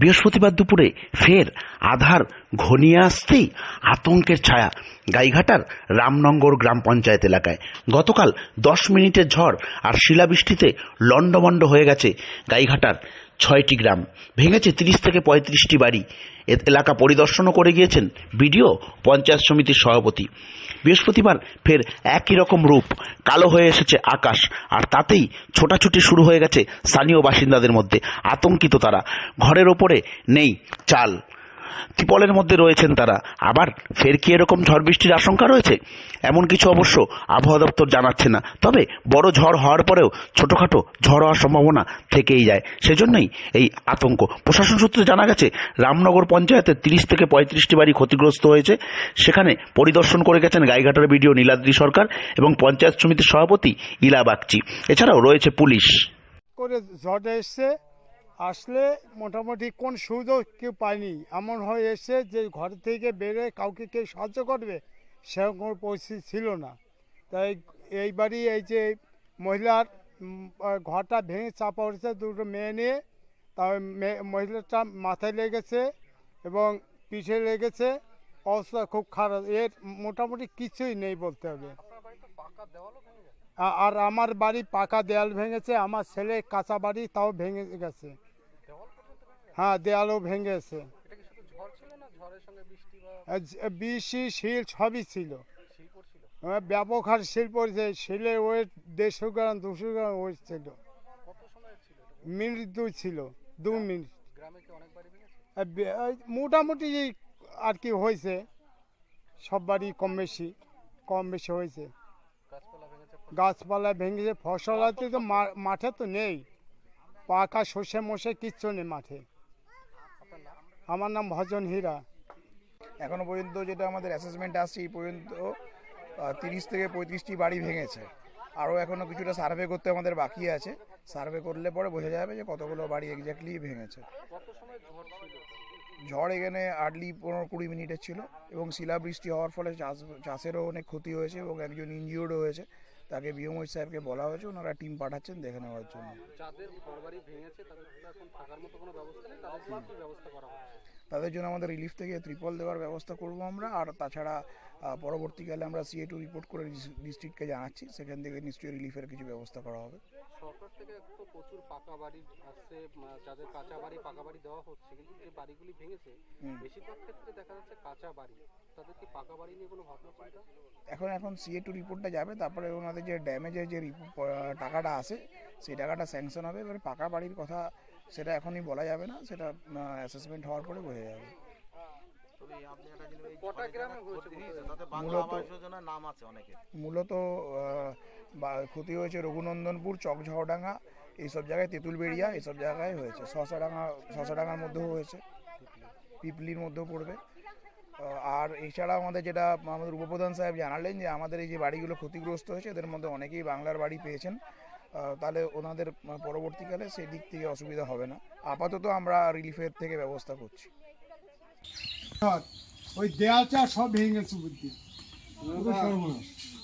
বৃহস্পতিবার দুপুরে ফের আধার ঘনিয়ে আসতেই আতঙ্কের ছায়া গাইঘাটার রামনগর গ্রাম পঞ্চায়েত এলাকায়। গতকাল দশ মিনিটের ঝড় আর শিলাবৃষ্টিতে লণ্ডভণ্ড হয়ে গেছে গাইঘাটার ছয়টি গ্রাম। ভেঙেছে তিরিশ থেকে পঁয়ত্রিশটি বাড়ি। এলাকা পরিদর্শনও করে গিয়েছেন বিডিও, পঞ্চায়েত সমিতির সভাপতি। বৃহস্পতিবার ফের একই রকম রূপ, কালো হয়ে এসেছে আকাশ। আর তাতেই ছোটাছুটি শুরু হয়ে গেছে স্থানীয় বাসিন্দাদের মধ্যে। আতঙ্কিত তারা। ঘরের ওপরে নেই চাল। ত্রিপলের মধ্যে রয়েছেন তারা। আবার ফের কি এরকম ঝড় বৃষ্টির আশঙ্কা রয়েছে? এমন কিছু অবশ্য আবহাওয়া দপ্তর জানাচ্ছে না। তবে বড় ঝড় হওয়ার পরেও ছোটোখাটো ঝড় হওয়ার সম্ভাবনা থেকেই যায়। সেজন্যই এই আতঙ্ক। প্রশাসন সূত্রে জানা গেছে, রামনগর পঞ্চায়েতের তিরিশ থেকে পঁয়ত্রিশটি বাড়ি ক্ষতিগ্রস্ত হয়েছে। সেখানে পরিদর্শন করে গেছেন গাইঘাটার বিডিও নীলাদ্রি সরকার এবং পঞ্চায়েত সমিতির সভাপতি ইলা বাগচি। এছাড়াও রয়েছে পুলিশ। করে ঝড় এসছে। আসলে মোটামুটি কোন সুযোগ কেউ পায়নি। এমন হয়ে এসে যে ঘর থেকে বেরোয় কাউকে কেউ সাহায্য করবে, সেরকম পরিস্থিতি ছিল না। তাই এইবারই এই যে মহিলার ঘরটা ভেঙে চাপা উঠেছে দুটো মেয়ে নিয়ে, তাই মহিলাটা মাথায় লেগেছে এবং পিঠে লেগেছে। অবস্থা খুব খারাপ। এর মোটামুটি কিছুই নেই বলতে হবে। আর আমার বাড়ি পাকা দেয়াল ভেঙেছে, আমার ছেলে কাঁচা বাড়ি তাও ভেঙে গেছে। হ্যাঁ দেয়ালও ভেঙেছে বৃষ্টি শিল সবই ছিল। ব্যাপক হার শিল পড়েছে। শিলের ওয়েট দেড়শো গ্রাম দুশো গ্রাম ওয়েট ছিল। মিনিট দুই ছিল দু মিনিট। মোটামুটি আর কি হয়েছে। সব বাড়ি কম বেশি কম বেশি হয়েছে। গাছপালা ভেঙেছে ফসল? আছে তো মাঠে তো নেই। পাকা শসে মশে কিচ্ছু নেই মাঠে। আমার নাম ভজন হীরা। এখনও পর্যন্ত যেটা আমাদের অ্যাসেসমেন্ট আসছে, এই পর্যন্ত তিরিশ থেকে পঁয়ত্রিশটি বাড়ি ভেঙেছে। আরও এখনও কিছুটা সার্ভে করতে আমাদের বাকি আছে। সার্ভে করলে পরে বোঝা যাবে যে কতগুলো বাড়ি এক্স্যাক্টলি ভেঙেছে। ঝড় এখানে আর্লি পনেরো কুড়ি মিনিটের ছিল এবং শিলাবৃষ্টি হওয়ার ফলে চাষ, চাষেরও অনেক ক্ষতি হয়েছে এবং একজন ইনজিওর্ডও হয়েছে। তাকে বিএমওই সাহেবকে বলা হয়েছে ওনারা টিম পাঠাচ্ছেন দেখে নেওয়ার জন্য। তাদের জন্য আমাদের রিলিফ থেকে ত্রিপল দেওয়ার ব্যবস্থা করব আমরা আর তাছাড়া পরবর্তীকালে আমরা সিএ টু রিপোর্ট করে ডিস্ট্রিক্টকে জানাচ্ছি সেখান থেকে নিশ্চয়ই রিলিফের কিছু ব্যবস্থা করা হবে। সরকার থেকে তো প্রচুর পাকা বাড়ি আসছে যাদের কাঁচা বাড়ি পাকা বাড়ি দেওয়া হচ্ছে কিন্তু যে বাড়িগুলি ভেঙেছে বেশিরভাগ ক্ষেত্রে দেখা যাচ্ছে কাঁচা বাড়ি। তাদের কি পাকা বাড়ি নিয়ে কোনো ভাবনা চিন্তা? এখন এখন সিএ টু রিপোর্টটা যাবে তারপরে ওনাদের যে ড্যামেজের যে টাকাটা আসে সেই টাকাটা স্যাংশন হবে এবারে পাকা বাড়ির কথা সেটা এখনই বলা যাবে না সেটা অ্যাসেসমেন্ট হওয়ার পরে বোঝা যাবে। কটা গ্রামে হয়েছে বলতে পারবেন? মূলত বা- ক্ষতি হয়েছে রঘুনন্দনপুর চকঝড়ডাঙ্গা এইসব জায়গায় তেঁতুলবেড়িয়া এইসব জায়গায় হয়েছে। শশাডাঙ্গা শশাডাঙ্গার মধ্যেও হয়েছে। পিপলির মধ্যেও পড়বে। আর এছাড়া আমাদের যেটা আমাদের উপপ্রধান সাহেব জানালেন যে আমাদের এই যে বাড়িগুলো ক্ষতিগ্রস্ত হয়েছে এদের মধ্যে অনেকেই বাংলার বাড়ি পেয়েছেন। তাহলে ওনাদের পরবর্তীকালে সেই দিক থেকে অসুবিধা হবে না। আপাতত আমরা রিলিফের থেকে ব্যবস্থা করছি। ওই দেয়াল দেয়ালটা সব ভেঙে গেছে বুদ্ধি। সর্বনাশ।